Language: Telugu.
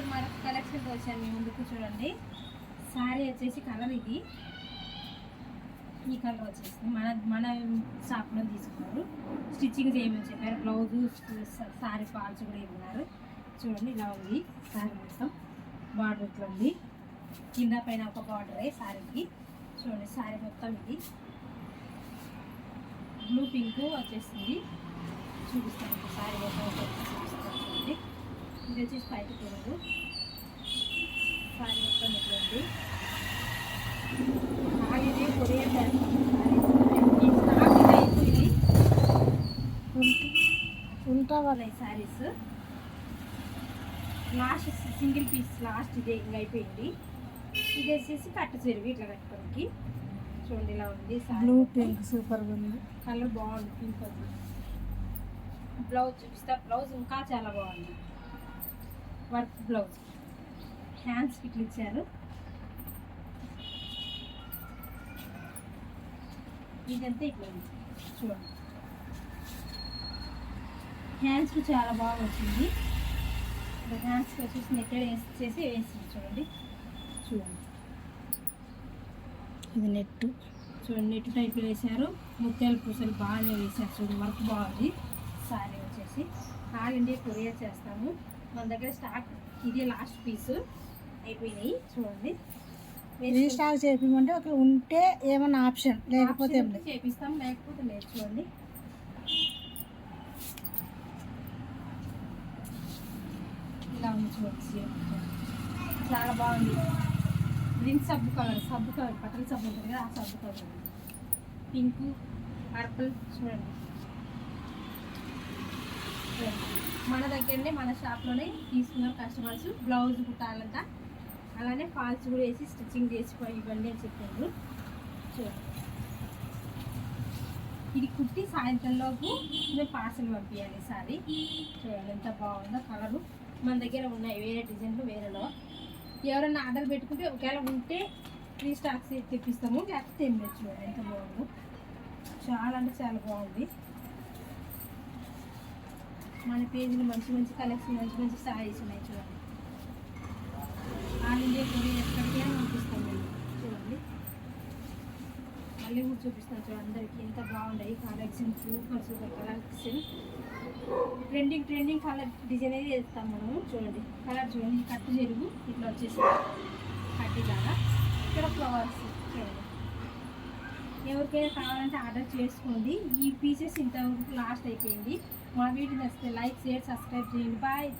ఈరోజు మరొక కలెక్షన్తో వచ్చాను మీ ముందుకు చూడండి. శారీ వచ్చేసి కలర్ ఇది. ఈ కలర్ వచ్చేసి మన మన షాప్లో తీసుకున్నారు. స్టిచ్చింగ్ చేయమని చెప్పారు. బ్లౌజు శారీ ఫాల్స్ కూడా ఇవ్వన్నారు. చూడండి ఇలా ఉంది శారీ మొత్తం. బార్డర్ ఇట్లా ఉంది. కింద పైన ఒక బార్డర్ శారీకి చూడండి శారీ మొత్తం ఇది. బ్లూ పింక్ వచ్చేసింది. చూపిస్తాను శారీ మొత్తం. ఇది వచ్చేసి బయట చూడదు శారీ మొత్తం ఇట్లా ఉంది. ఆగితే కొరియర్ ఉంటా వాళ్ళ sarees last single piece last ఇదే ఇంకా అయిపోయింది. ఇది వచ్చేసి కట్ట చెరువు ఇట్లా కట్టుకోనికి. చూడండి ఇలా ఉంది బ్లూ పింక్ సూపర్ ఉంది కలర్ బాగుంది పింక్ బ్లౌజ్ చూపిస్తా బ్లౌజ్ ఇంకా చాలా బాగుంది. Work blouse. హ్యాండ్స్ ఇట్లా ఇచ్చారు. ఇదంతా ఇట్లా చూడండి. హ్యాండ్స్ చాలా బాగా వచ్చింది. హ్యాండ్స్కి వచ్చేసి నెట్టెడ్ వేసి వేసింది. చూడండి. చూడండి. ఇది నెట్ చూడండి నెట్ టైప్ వేశారు. ముత్యాల పూసలు బాగానే వేశారు. చూడండి వర్క్ బాగుంది. సారీ వచ్చేసి. ఆల్ కొరియర్ చేస్తాము. మన దగ్గర స్టాక్ ఇది లాస్ట్ పీస్ అయిపోయినాయి. చూడండి. రీస్టాక్ చేపించమంటే ఒక ఉంటే ఏమన్నా ఆప్షన్ లేకపోతే చేపిస్తాం లేకపోతే లేదు. చూడండి. ఇలా ఉంది చూడండి. చాలా బాగుంది. గ్రీన్ సబ్బు కలర్ సబ్బు కలర్ బట్టల సబ్బు ఉంటుంది కదా ఆ సబ్బు కలర్ పింక్ పర్పుల్ చూడండి. మన దగ్గరనే మన షాప్లోనే తీసుకున్నారు కస్టమర్స్ బ్లౌజ్ కుట్టాలంట అలానే ఫాల్స్ కూడా వేసి స్టిచ్చింగ్ చేసిపోయి ఇవ్వండి అని చెప్పారు. ఇది కుట్టి సాయంత్రంలోపు మేము పార్సల్ పంపించాలి సారీ. చూడండి ఎంత బాగుందో కలరు మన దగ్గర ఉన్నాయి వేరే డిజైన్లు వేరేలో. ఎవరైనా ఆర్డర్ పెట్టుకుంటే ఒకవేళ ఉంటే త్రీ స్టాక్స్ తెప్పిస్తాము. లేకపోతే ఏం చూడండి ఎంత బాగుందో. చాలా అంటే చాలా బాగుంది. మన పేజీలో మంచి మంచి కలెక్షన్ మంచి మంచి సారీస్ ఉన్నాయి చూడండి. ఆల్ ఇండియా కొరియర్ ఎక్కడికైనా పంపిస్తాం మేము చూడండి. మళ్ళీ కూడా చూపిస్తాను చూడండి అందరికీ ఎంత బాగున్నాయి collection super super collection trending trending colour design అయితే వేస్తాం మనము. చూడండి. కలర్ చూడండి. కట్టు జరుగు ఇట్లా వచ్చేసి కట్టి లాగా. ఇక్కడ ఫ్లవర్స్ చూడండి. ఎవరికైనా కావాలంటే ఆర్డర్ చేసుకోండి. ఈ పీసెస్ ఇంతవరకు లాస్ట్ అయిపోయింది. మా వీడియో నచ్చితే లైక్ షేర్ సబ్స్క్రైబ్ చేయండి. బాయ్.